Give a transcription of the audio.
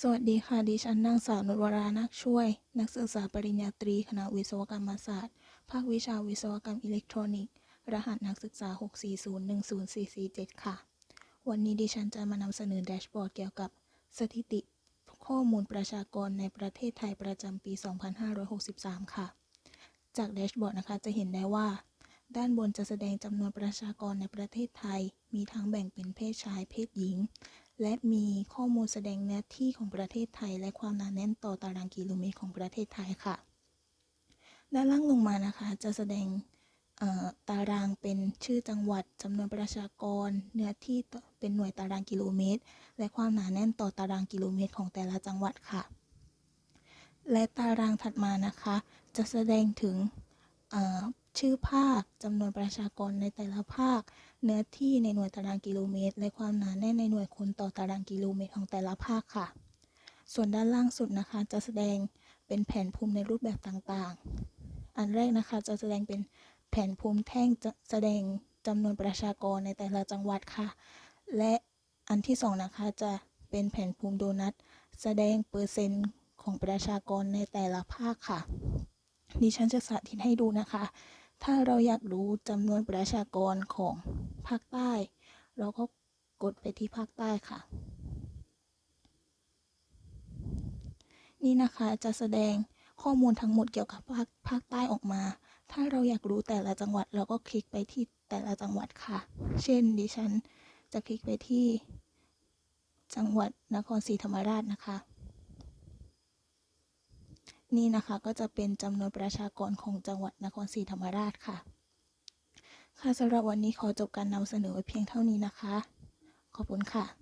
สวัสดีค่ะ ดิฉันนางสาวนุชวรานักช่วย นักศึกษาปริญญาตรีคณะวิศวกรรมศาสตร์ ภาควิชาวิศวกรรมอิเล็กทรอนิกส์ รหัสนักศึกษา 6401047 ค่ะ วันนี้ดิฉันจะมานำเสนอแดชบอร์ดเกี่ยวกับสถิติข้อมูลประชากรในประเทศไทยประจำปี 2563 ค่ะ จากแดชบอร์ดนะคะจะเห็นได้ว่า ด้านบนจะแสดงจำนวนประชากรในประเทศไทย มีทั้งแบ่งเป็นเพศชาย เพศหญิง และมีข้อมูลแสดงเนื้อที่ของประเทศไทย และความหนาแน่นต่อตารางกิโลเมตรของประเทศไทยค่ะ ด้านล่างลงมานะคะจะแสดงตารางเป็นชื่อจังหวัดจำนวนประชากร เนื้อที่เป็นหน่วยตารางกิโลเมตร และความหนาแน่นต่อตารางกิโลเมตรของแต่ละจังหวัดค่ะ และตารางถัดมานะคะ จะแสดงถึง ชื่อภาคจำนวนประชากรในแต่ละภาค เนื้อที่ในหน่วยตารางกิโลเมตร และความหนาแน่นในหน่วยคนต่อตารางกิโลเมตรของแต่ละภาคค่ะ ส่วนด้านล่างสุดนะคะ จะแสดงเป็นแผนภูมิในรูปแบบต่างๆ อันแรกนะคะจะแสดงเป็นแผนภูมิแท่งจะแสดงจำนวนประชากรในแต่ละจังหวัดค่ะ และอันที่สองนะคะจะเป็นแผนภูมิโดนัทแสดงเปอร์เซ็นต์ของประชากรในแต่ละภาคค่ะ ดิฉันจะสาธิตให้ดูนะคะ ถ้าเราอยากรู้จำนวนประชากรของภาคใต้ เราก็กดไปที่ภาคใต้ค่ะ นี่นะคะจะแสดงข้อมูลทั้งหมดเกี่ยวกับภาคภาคใต้ออกมา ถ้าเราอยากรู้แต่ละจังหวัดเราก็คลิกไปที่แต่ละจังหวัดค่ะ เช่นดิฉันจะคลิกไปที่จังหวัดนครศรีธรรมราชนะคะ นี่นะคะก็จะเป็นจำนวนประชากรของจังหวัดนครศรีธรรมราชค่ะ ค่ะสำหรับวันนี้ขอจบการนำเสนอไว้เพียงเท่านี้นะคะ ขอบคุณค่ะ